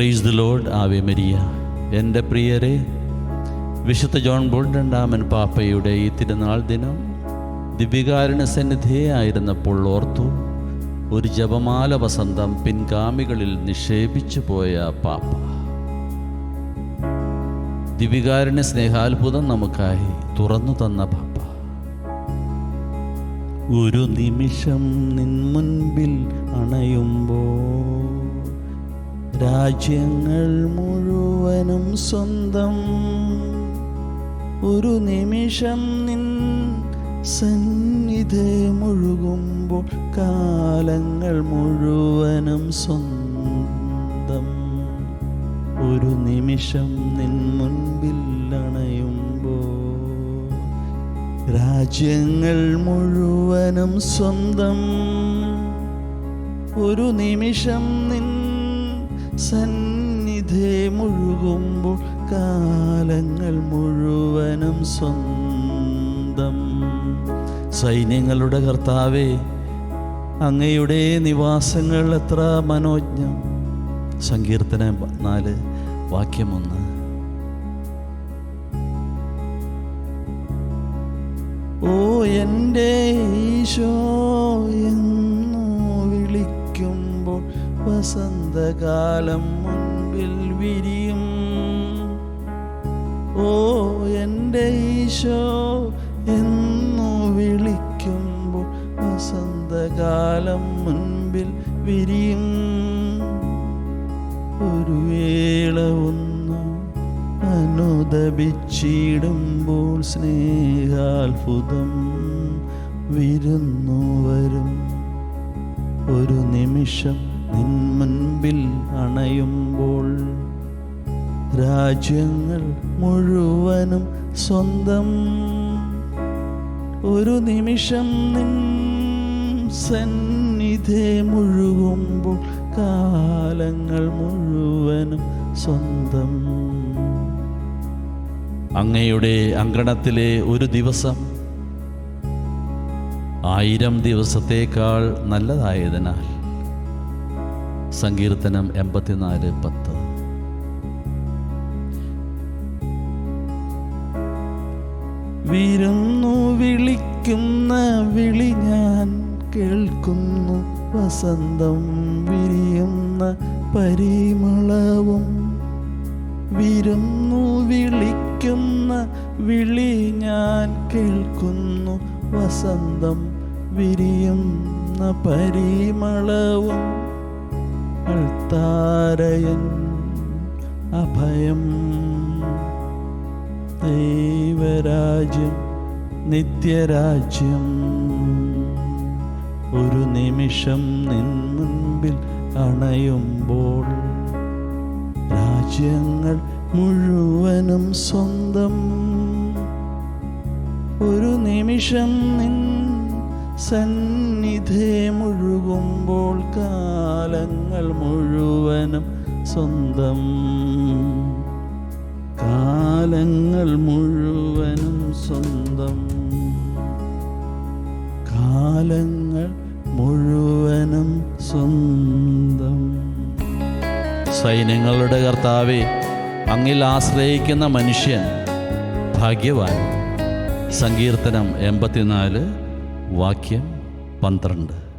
Praise the Lord Ave Maria എന്റെ പ്രിയരെ വിശുദ്ധ ജോൺ ബോൾ രണ്ടാമൻ പാപ്പയുടെ ഈ തിരുനാൾ ദിനം ദിവ്യകാരുണ്യ സന്നിധിയായിരുന്നപ്പോൾ ഓർത്തു ഒരു ജപമാല വസന്തം പിൻഗാമികളിൽ നിക്ഷേപിച്ചു പോയ പാപ്പ. ദിവ്യകാരുണ്യ സ്നേഹാത്ഭുതം നമുക്കായി തുറന്നു തന്ന പാപ്പ. ഒരു നിമിഷം നിൻ മുൻപിൽ അണയുമ്പോൾ രാജ്യങ്ങൾ മുഴുവനും സ്വന്തം. ഒരു നിമിഷം നിൻ സന്നിധി മുഴുകുമ്പോൾ കാലങ്ങൾ മുഴുവനും സ്വന്തം. ഒരു നിമിഷം നിൻ മുൻപിൽ അണയുമ്പോൾ രാജ്യങ്ങൾ മുഴുവനും സ്വന്തം. ഒരു നിമിഷം നിൻ സന്നിധി മുഴുകുമ്പോൾ കാലങ്ങൾ മുഴുവനും സ്വന്തം. സൈന്യങ്ങളുടെ കർത്താവേ അങ്ങയുടെ നിവാസങ്ങൾ എത്ര മനോജ്ഞം. സങ്കീർത്തനം നാല് വാക്യമൊന്ന്. ഓ എന്റെ ഈശോ വസന്തകാലം മുൻപിൽ വിരിയും. ഓ എന്റെ ഈശോ എന്നു വിളിക്കുമ്പോൾ വസന്തകാലം മുൻപിൽ വിരിയും. ഒരു വേള ഒന്ന് അനുദപിച്ചിടുമ്പോൾ സ്നേഹാത്ഭുതം വിരുന്നു വരും. ഒരു നിമിഷം നിൻ മുൻപിൽ അണയുമ്പോൾ രാജ്യങ്ങൾ മുഴുവനും സ്വന്തം. ഒരു നിമിഷം നിൻ സന്നിധി മുഴുകുമ്പോൾ കാലങ്ങൾ മുഴുവനും സ്വന്തം. അങ്ങയുടെ അങ്കണത്തിലെ ഒരു ദിവസം ആയിരം ദിവസത്തേക്കാൾ നല്ലതായതിനാൽ സങ്കീർത്തനം എൺപത്തിനാല് പത്ത്. വിരുന്നു വിളിക്കുന്ന വിളി ഞാൻ കേൾക്കുന്നു. വസന്തം വിരിയുന്ന പരിമളവും വിരുന്നു വിളിക്കുന്ന വിളി ഞാൻ കേൾക്കുന്നു. വസന്തം വിരിയുന്ന പരിമളവും അൾത്താരയൻ അഭയം. ദൈവരാജ്യം നിത്യരാജ്യം. ഒരു നിമിഷം നിൻ മുൻപിൽ അണയുമ്പോൾ രാജ്യങ്ങൾ മുഴുവനും സ്വന്തം. ഒരു നിമിഷം നിൻ സന്നിധി മുഴുകുമ്പോൾ കാലങ്ങൾ മുഴുവനും സ്വന്തം. കാലങ്ങൾ മുഴുവനും സ്വന്തം. കാലങ്ങൾ മുഴുവനും സ്വന്തം. സൈന്യങ്ങളുടെ കർത്താവെ അങ്ങിൽ ആശ്രയിക്കുന്ന മനുഷ്യൻ ഭാഗ്യവാൻ. സങ്കീർത്തനം എൺപത്തിനാല് വാക്യം പന്ത്രണ്ട്.